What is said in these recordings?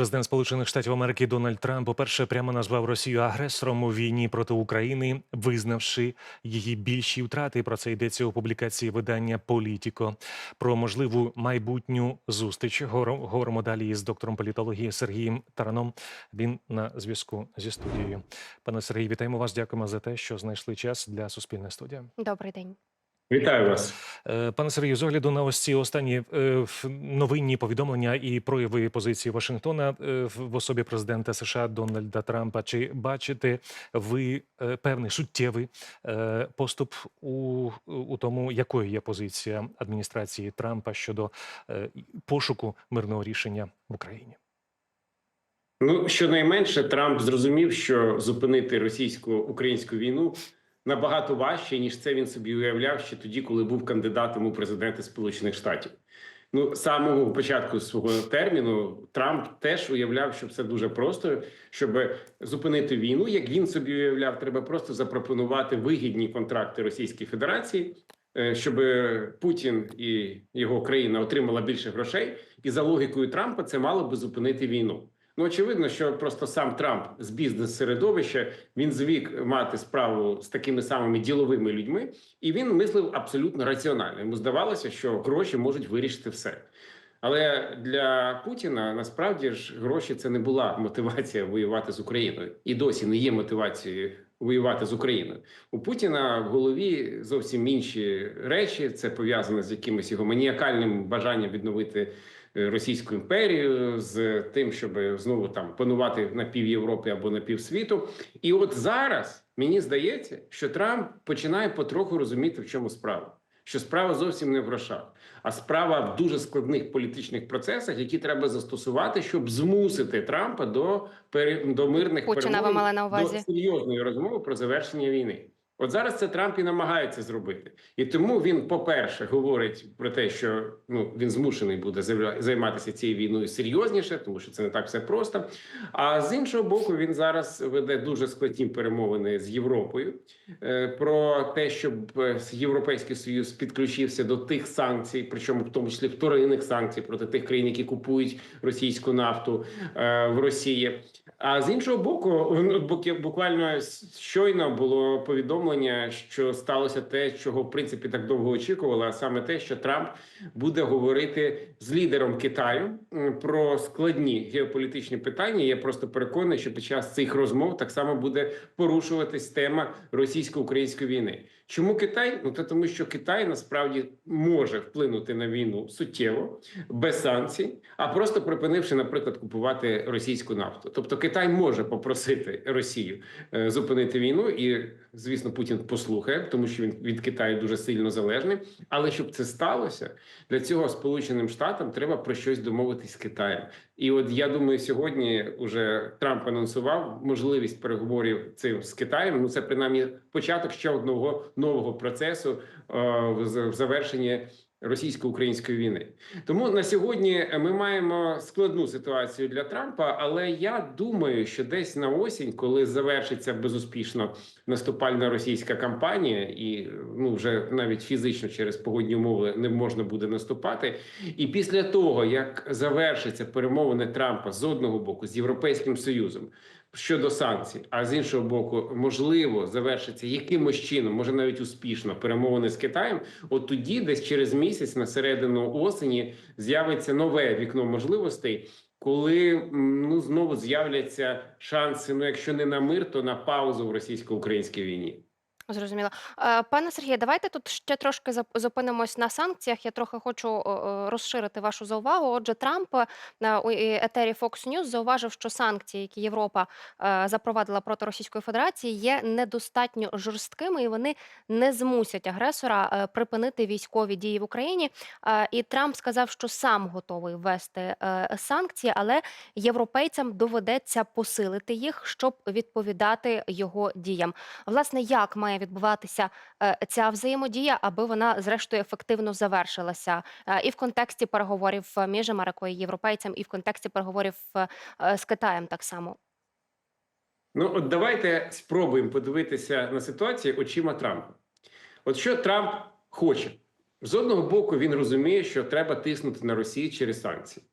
Президент Сполучених Штатів Америки Дональд Трамп уперше прямо назвав Росію агресором у війні проти України, визнавши її більші втрати. Про це йдеться у публікації видання Політіко. Про можливу майбутню зустріч говоримо далі із доктором політології Сергієм Тараном. Він на зв'язку зі студією. Пане Сергій, вітаємо вас. Дякуємо за те, що знайшли час для суспільної студії. Добрий день. Вітаю вас. Е, Пане Сергію, з огляду на ось ці останні е, новинні повідомлення і прояви позиції Вашингтона е, в особі президента США Дональда Трампа. Чи бачите ви певний суттєвий поступ у, у тому, якою є позиція адміністрації Трампа щодо пошуку мирного рішення в Україні? Ну щонайменше Трамп зрозумів, що зупинити російсько-українську війну набагато важче, ніж це він собі уявляв ще тоді, коли був кандидатом у президенти Сполучених Штатів. Ну, з самого початку свого терміну Трамп теж уявляв, що все дуже просто. Щоб зупинити війну, як він собі уявляв, треба просто запропонувати вигідні контракти Російській Федерації, е, щоб Путін і його країна отримала більше грошей. І за логікою Трампа це мало би зупинити війну. Ну, очевидно, що просто сам Трамп з бізнес-середовища він звик мати справу з такими самими діловими людьми, і він мислив абсолютно раціонально. Йому здавалося, що гроші можуть вирішити все. Але для Путіна насправді ж гроші це не була мотивація воювати з Україною, і досі не є мотивацією воювати з Україною. У Путіна в голові зовсім інші речі. Це пов'язано з якимось його маніакальним бажанням відновити е, Російську імперію, з тим, щоб знову там панувати на пів Європи або на пів. І от зараз мені здається, що Трамп починає потроху розуміти, в чому справа. Що справа зовсім не в грошах, а справа в дуже складних політичних процесах, які треба застосувати, щоб змусити Трампа до до мирних Путіна ви перемовин, на увазі? до серйозної розмови про завершення війни. От зараз це Трамп і намагається зробити, і тому він, по-перше, говорить про те, що ну він змушений буде займатися цією війною серйозніше, тому що це не так все просто. А з іншого боку, він зараз веде дуже складні перемовини з Європою е, про те, щоб е, Європейський Союз підключився до тих санкцій, причому в тому числі вторинних санкцій проти тих країн, які купують російську нафту е, в Росії. А з іншого боку, ну, буквально щойно було повідомлення, що сталося те, чого в принципі так довго очікували, а саме те, що Трамп буде говорити з лідером Китаю про складні геополітичні питання. Я просто переконаний, що під час цих розмов так само буде порушуватись тема російсько-української війни. Чому Китай? Ну то тому, що Китай насправді може вплинути на війну суттєво без санкцій, а просто припинивши, наприклад, купувати російську нафту. Тобто Китай може попросити Росію е, зупинити війну, і звісно, Путін послухає, тому що він від Китаю дуже сильно залежний. Але щоб це сталося, для цього Сполученим Штатам треба про щось домовитись з Китаєм. І от я думаю, сьогодні уже Трамп анонсував можливість переговорів цим з Китаєм. Ну це принаймні початок ще одного нового процесу е, в завершенні російсько-української війни. Тому на сьогодні ми маємо складну ситуацію для Трампа. Але я думаю, що десь на осінь, коли завершиться безуспішно наступальна російська кампанія, і ну вже навіть фізично через погодні умови не можна буде наступати. І після того як завершиться перемовини Трампа з одного боку з Європейським Союзом. Щодо санкцій, а з іншого боку, можливо, завершиться якимось чином, може навіть успішно перемовини з Китаєм. От тоді, десь через місяць, на середину осені, з'явиться нове вікно можливостей, коли ну знову з'являться шанси. Ну, якщо не на мир, то на паузу в російсько-українській війні. Зрозуміло. Е, Пане Сергію, давайте тут ще трошки зап- зупинимось на санкціях. Я трохи хочу розширити вашу заувагу. Отже, Трамп е, у етері Fox News зауважив, що санкції, які Європа е, запровадила проти Російської Федерації, є недостатньо жорсткими і вони не змусять агресора припинити військові дії в Україні. І Трамп сказав, що сам готовий ввести санкції, але європейцям доведеться посилити їх, щоб відповідати його діям. Власне, як має відбуватися е, ця взаємодія, аби вона зрештою ефективно завершилася, Е, і в контексті переговорів е, між Америкою і європейцем, і в контексті переговорів з Китаєм так само. Ну, от давайте спробуємо подивитися на ситуацію очима Трампа. От що Трамп хоче з одного боку, він розуміє, що треба тиснути на Росію через санкції.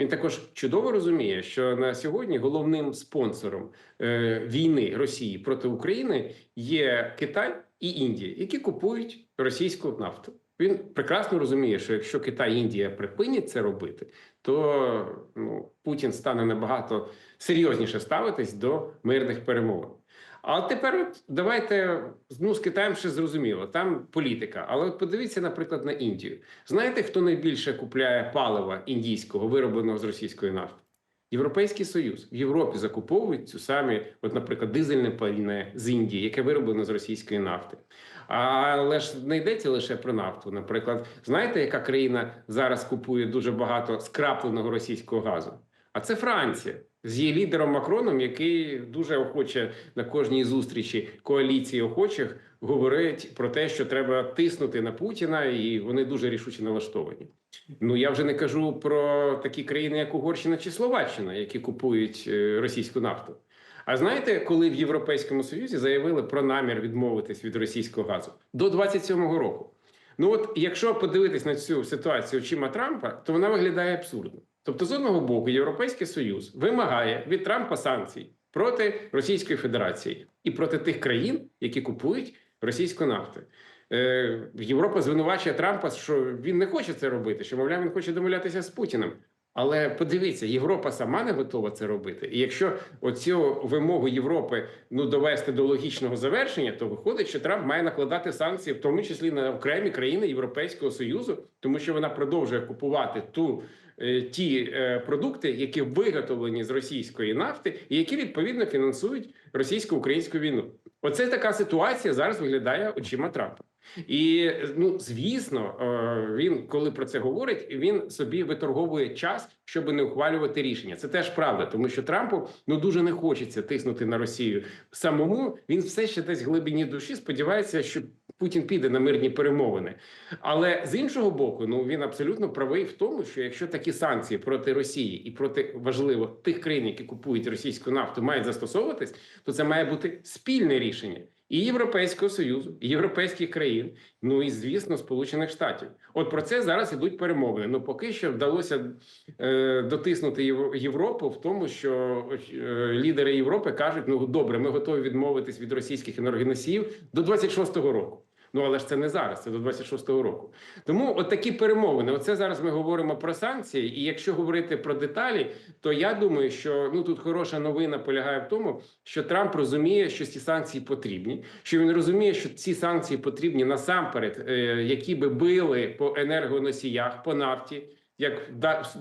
Він також чудово розуміє, що на сьогодні головним спонсором е, війни Росії проти України є Китай і Індія, які купують російську нафту. Він прекрасно розуміє, що якщо Китай і Індія припинять це робити, то ну, Путін стане набагато серйозніше ставитись до мирних перемовин. А тепер от давайте ну, з Китаєм ще зрозуміло, там політика. Але от подивіться, наприклад, на Індію. Знаєте, хто найбільше купляє палива індійського, виробленого з російської нафти? Європейський Союз в Європі закуповують цю самі, от, наприклад, дизельне пальне з Індії, яке вироблено з російської нафти. Але ж не йдеться лише про нафту. Наприклад, знаєте, яка країна зараз купує дуже багато скрапленого російського газу? А це Франція з її лідером Макроном, який дуже охоче на кожній зустрічі коаліції охочих говорить про те, що треба тиснути на Путіна, і вони дуже рішуче налаштовані. Ну я вже не кажу про такі країни, як Угорщина чи Словаччина, які купують е, російську нафту. А знаєте, коли в Європейському Союзі заявили про намір відмовитись від російського газу до 27-го року? Ну от якщо подивитись на цю ситуацію очима Трампа, то вона виглядає абсурдно. Тобто, з одного боку, Європейський Союз вимагає від Трампа санкцій проти Російської Федерації і проти тих країн, які купують російську нафту. Е, Європа звинувачує Трампа, що він не хоче це робити, що мовляв, він хоче домовлятися з Путіним. Але подивіться, Європа сама не готова це робити. І якщо оцю вимогу Європи ну довести до логічного завершення, то виходить, що Трамп має накладати санкції, в тому числі на окремі країни Європейського союзу, тому що вона продовжує купувати ту. Е, Ті е, продукти, які виготовлені з російської нафти, і які відповідно фінансують російсько-українську війну, оце така ситуація зараз виглядає очима Трампа. І ну звісно, е, він коли про це говорить, він собі виторговує час, щоб не ухвалювати рішення. Це теж правда, тому що Трампу ну дуже не хочеться тиснути на Росію самому. Він все ще десь в глибині душі сподівається, що Путін піде на мирні перемовини. Але з іншого боку, ну він абсолютно правий в тому, що якщо такі санкції проти Росії і проти важливо тих країн, які купують російську нафту, мають застосовуватись, то це має бути спільне рішення і Європейського союзу, і європейських країн, ну і звісно, Сполучених Штатів. От про це зараз ідуть перемовини. Ну поки що вдалося е, дотиснути Європу в тому, що е, лідери Європи кажуть: ну добре, ми готові відмовитись від російських енергоносіїв до 26-го року. Ну але ж це не зараз, це до 26-го року. Тому от такі перемовини. Оце зараз ми говоримо про санкції. І якщо говорити про деталі, то я думаю, що ну тут хороша новина полягає в тому, що Трамп розуміє, що ці санкції потрібні. Що він розуміє, що ці санкції потрібні насамперед, е, які би били по енергоносіях, по нафті. Як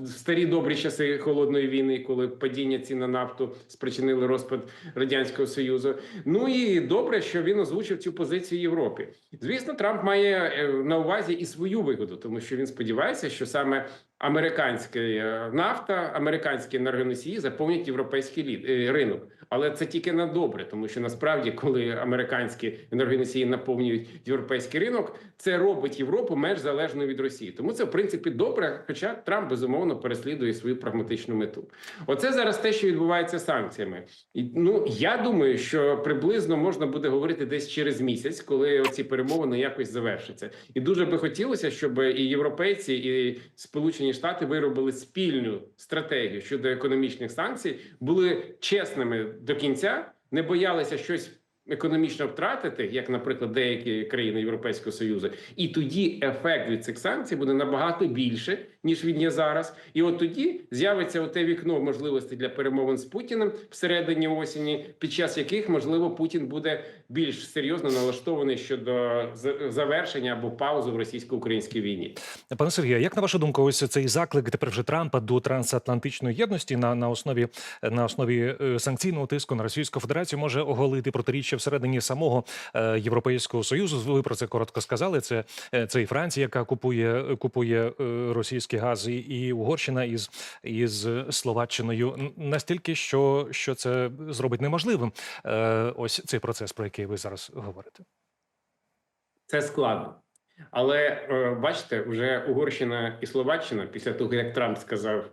в старі добрі часи холодної війни, коли падіння цін на нафту спричинили розпад радянського союзу. Ну і добре, що він озвучив цю позицію Європі. Звісно, Трамп має е, на увазі і свою вигоду, тому що він сподівається, що саме американська е, нафта, американські енергоносії заповнять європейський е, ринок. Але це тільки на добре, тому що насправді, коли американські енергоносії наповнюють європейський ринок, це робить Європу менш залежною від Росії. Тому це в принципі добре. Хоча Трамп безумовно переслідує свою прагматичну мету. Оце зараз те, що відбувається санкціями. І ну я думаю, що приблизно можна буде говорити десь через місяць, коли ці перемовини якось завершаться. І дуже би хотілося, щоб і європейці, і Сполучені Штати виробили спільну стратегію щодо економічних санкцій, були чесними до кінця, не боялися щось. Економічно втратити, як, наприклад, деякі країни Європейського союзу, і тоді ефект від цих санкцій буде набагато більше ніж він є зараз. І от тоді з'явиться оте вікно можливостей для перемовин з Путіним всередині осені, під час яких можливо Путін буде більш серйозно налаштований щодо завершення або паузи в російсько-українській війні. Пане Сергію, як на вашу думку, ось цей заклик тепер вже Трампа до трансатлантичної єдності на, на основі на основі е, санкційного тиску на Російську Федерацію може оголити протиріччя всередині самого е, Європейського союзу? Ви про це коротко сказали. Це, е, це і Франція, яка купує купує е, російський газ, і, і Угорщина із, із Словаччиною настільки, що, що це зробить неможливим. Е, ось цей процес, про який ви зараз говорите. Це складно. Але е, бачите, вже Угорщина і Словаччина, після того, як Трамп сказав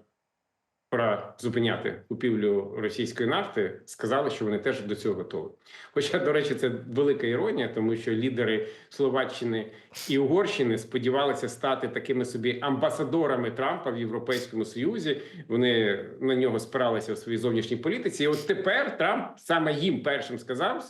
пора зупиняти купівлю російської нафти, сказали, що вони теж до цього готові. Хоча, до речі, це велика іронія, тому що лідери Словаччини і Угорщини сподівалися стати такими собі амбасадорами Трампа в Європейському Союзі. Вони на нього спиралися в своїй зовнішній політиці. І от тепер Трамп саме їм першим сказав: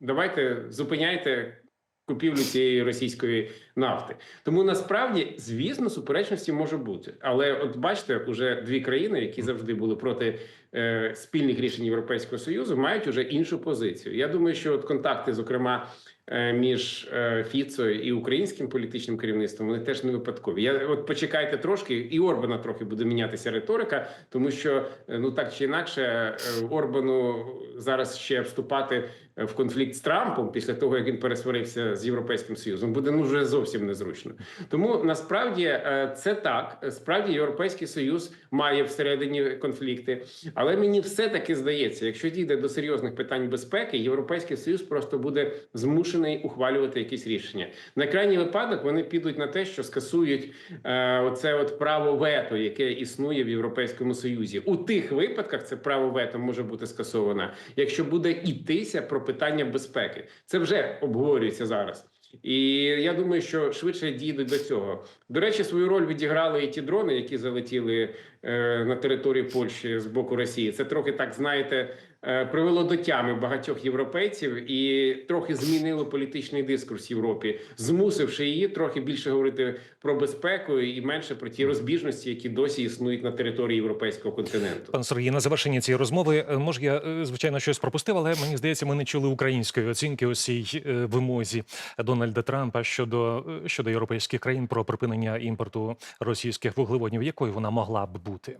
давайте зупиняйте купівлю цієї російської нафти. Тому насправді, звісно, суперечності може бути. Але от бачите, уже дві країни, які завжди були проти е, спільних рішень Європейського союзу, мають уже іншу позицію. Я думаю, що от контакти, зокрема. Е, Між е, Фіцо і українським політичним керівництвом вони теж не випадкові. Я от почекайте трошки, і Орбана трохи буде мінятися риторика, тому що е, ну так чи інакше Орбану зараз ще вступати в конфлікт з Трампом після того, як він пересварився з Європейським Союзом, буде ну вже зовсім незручно. Тому насправді це так. Справді Європейський Союз має всередині конфлікти, але мені все таки здається, якщо дійде до серйозних питань безпеки, Європейський Союз просто буде змушений ухвалювати якісь рішення. На крайній випадок вони підуть на те, що скасують е, оце от право вето, яке існує в Європейському Союзі. У тих випадках це право вето може бути скасоване, якщо буде йтися про питання безпеки. Це вже обговорюється зараз. І я думаю, що швидше дійдуть до цього. До речі, свою роль відіграли і ті дрони, які залетіли е, на території Польщі з боку Росії. Це трохи так знаєте. Е, Привело до тями багатьох європейців і трохи змінило політичний дискурс в Європі, змусивши її трохи більше говорити про безпеку і менше про ті розбіжності, які досі існують на території європейського континенту. Пан Сергій, на завершення цієї розмови, е, може, я е, звичайно щось пропустив, але мені здається, ми не чули української оцінки е, вимозі Дональда Трампа щодо, щодо європейських країн про припинення імпорту російських вуглеводнів. Якою вона могла б бути?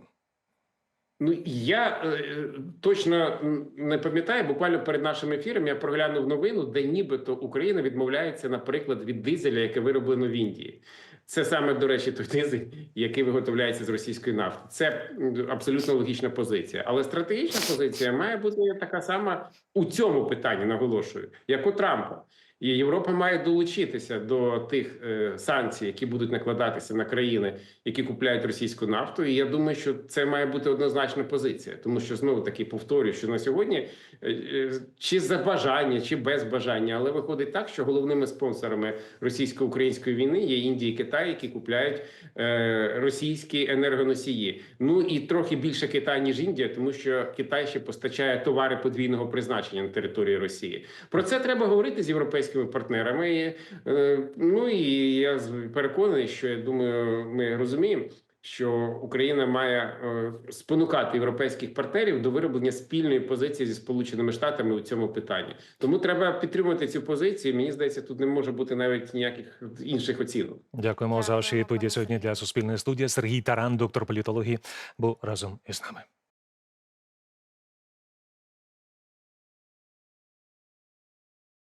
Ну я е, точно не пам'ятаю. Буквально перед нашим ефіром я проглянув новину, де нібито Україна відмовляється, наприклад, від дизеля, яке вироблено в Індії. Це саме до речі, той дизель, який виготовляється з російської нафти. Це абсолютно логічна позиція. Але стратегічна позиція має бути така сама у цьому питанні, наголошую, як у Трампа. І Європа має долучитися до тих е, санкцій, які будуть накладатися на країни, які купляють російську нафту. І я думаю, що це має бути однозначна позиція, тому що знову таки повторюю, що на сьогодні е, е, чи за бажання, чи без бажання, але виходить так, що головними спонсорами російсько-української війни є Індія і Китай, які купляють е, російські енергоносії. Ну і трохи більше Китай ніж Індія, тому що Китай ще постачає товари подвійного призначення на території Росії. Про це треба говорити з європейськими партнерами. І, е, ну і я з- переконаний, що я думаю, ми розуміємо. Що Україна має е, спонукати європейських партнерів до вироблення спільної позиції зі сполученими штатами у цьому питанні. Тому треба підтримувати цю позицію. Мені здається, тут не може бути навіть ніяких інших оцінок. Дякуємо за ваші відповіді сьогодні для Суспільної студії. Сергій Таран, доктор політології, був разом із нами.